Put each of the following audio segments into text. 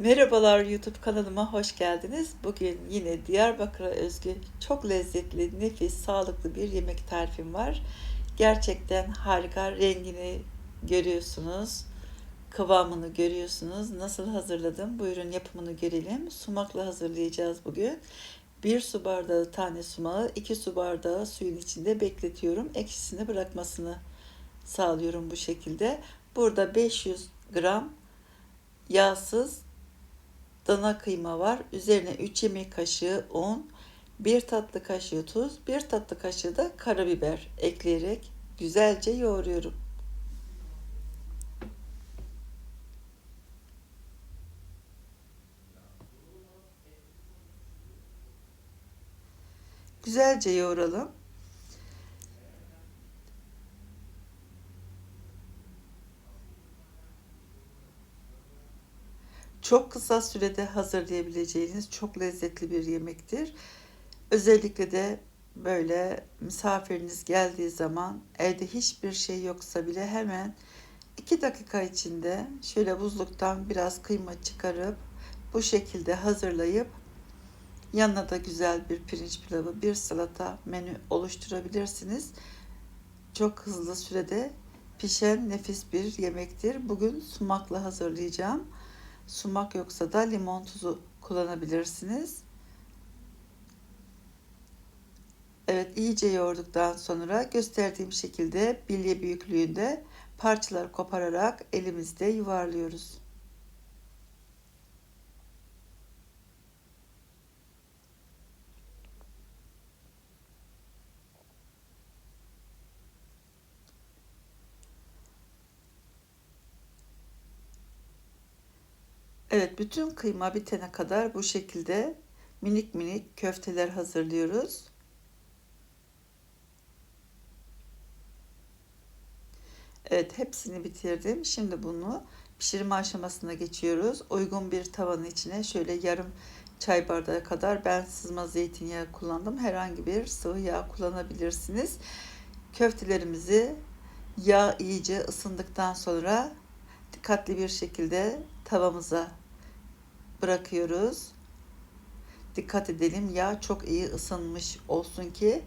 Merhabalar YouTube kanalıma hoş geldiniz. Bugün yine Diyarbakır'a özgü çok lezzetli, nefis, sağlıklı bir yemek tarifim var. Gerçekten harika. Rengini görüyorsunuz. Kıvamını görüyorsunuz. Nasıl hazırladım? Buyurun yapımını görelim. Sumakla hazırlayacağız bugün. Bir su bardağı tane sumağı, iki su bardağı suyun içinde bekletiyorum. Ekşisini bırakmasını sağlıyorum bu şekilde. Burada 500 gram yağsız dana kıyma var. Üzerine 3 yemek kaşığı un, 1 tatlı kaşığı tuz, 1 tatlı kaşığı da karabiber ekleyerek güzelce yoğuruyorum. Güzelce yoğuralım. Çok kısa sürede hazırlayabileceğiniz çok lezzetli bir yemektir. Özellikle de böyle misafiriniz geldiği zaman evde hiçbir şey yoksa bile hemen 2 dakika içinde şöyle buzluktan biraz kıyma çıkarıp bu şekilde hazırlayıp yanına da güzel bir pirinç pilavı, bir salata menü oluşturabilirsiniz. Çok hızlı sürede pişen nefis bir yemektir. Bugün sumakla hazırlayacağım. Sumak yoksa da limon tuzu kullanabilirsiniz. Evet iyice yoğurduktan sonra gösterdiğim şekilde bilye büyüklüğünde parçalar kopararak elimizde yuvarlıyoruz. Evet, bütün kıyma bitene kadar bu şekilde minik minik köfteler hazırlıyoruz. Evet, hepsini bitirdim. Şimdi bunu pişirme aşamasına geçiyoruz. Uygun bir tavanın içine şöyle yarım çay bardağı kadar ben sızma zeytinyağı kullandım. Herhangi bir sıvı yağ kullanabilirsiniz. Köftelerimizi yağ iyice ısındıktan sonra dikkatli bir şekilde tavamıza bırakıyoruz. Dikkat edelim yağ çok iyi ısınmış olsun ki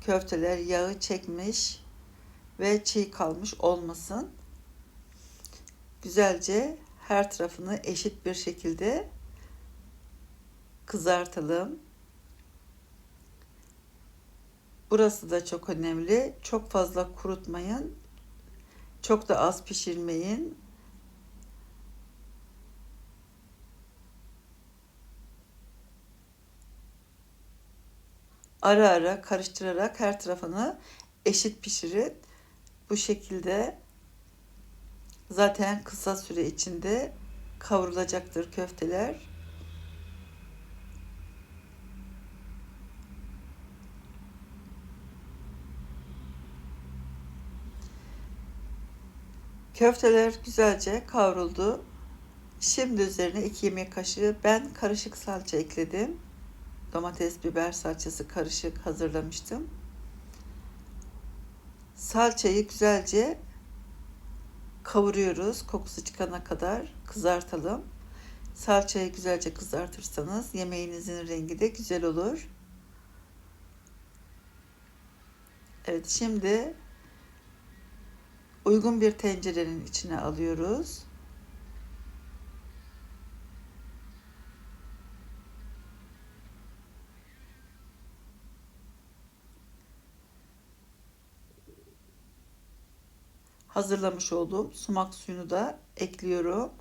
köfteler yağı çekmiş ve çiğ kalmış olmasın. Güzelce her tarafını eşit bir şekilde kızartalım. Burası da çok önemli. Çok fazla kurutmayın. Çok da az pişirmeyin. Ara ara karıştırarak her tarafını eşit pişirin. Bu şekilde zaten kısa süre içinde kavrulacaktır köfteler. Köfteler güzelce kavruldu. Şimdi üzerine 2 yemek kaşığı ben karışık salça ekledim domates, biber salçası karışık hazırlamıştım. Salçayı güzelce kavuruyoruz. Kokusu çıkana kadar kızartalım. Salçayı güzelce kızartırsanız yemeğinizin rengi de güzel olur. Evet şimdi uygun bir tencerenin içine alıyoruz. Hazırlamış olduğum sumak suyunu da ekliyorum.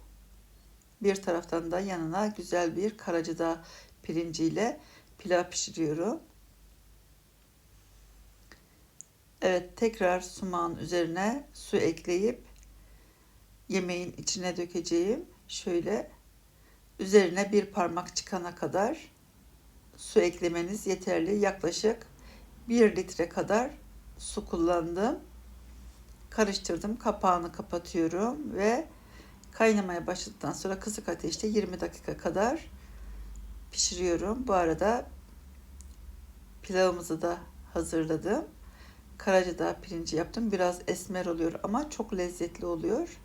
Bir taraftan da yanına güzel bir karacadağ pirinciyle pilav pişiriyorum. Evet tekrar sumağın üzerine su ekleyip yemeğin içine dökeceğim. Şöyle üzerine bir parmak çıkana kadar su eklemeniz yeterli. Yaklaşık 1 litre kadar su kullandım karıştırdım. Kapağını kapatıyorum ve kaynamaya başladıktan sonra kısık ateşte 20 dakika kadar pişiriyorum. Bu arada pilavımızı da hazırladım. Karacadağ pirinci yaptım. Biraz esmer oluyor ama çok lezzetli oluyor.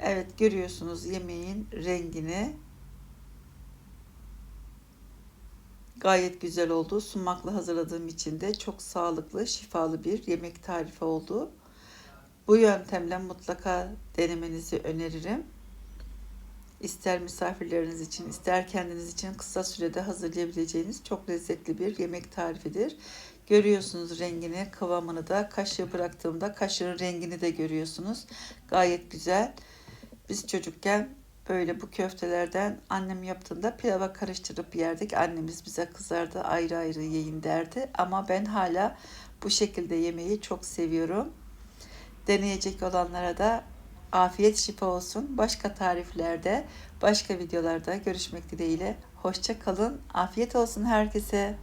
Evet görüyorsunuz yemeğin rengini. Gayet güzel oldu. Sumakla hazırladığım için de çok sağlıklı, şifalı bir yemek tarifi oldu. Bu yöntemle mutlaka denemenizi öneririm. İster misafirleriniz için, ister kendiniz için kısa sürede hazırlayabileceğiniz çok lezzetli bir yemek tarifidir. Görüyorsunuz rengini, kıvamını da kaşığı bıraktığımda kaşığın rengini de görüyorsunuz. Gayet güzel. Biz çocukken böyle bu köftelerden annem yaptığında pilava karıştırıp yerdik. Annemiz bize kızardı ayrı ayrı yiyin derdi. Ama ben hala bu şekilde yemeği çok seviyorum. Deneyecek olanlara da afiyet şifa olsun. Başka tariflerde, başka videolarda görüşmek dileğiyle. Hoşça kalın. Afiyet olsun herkese.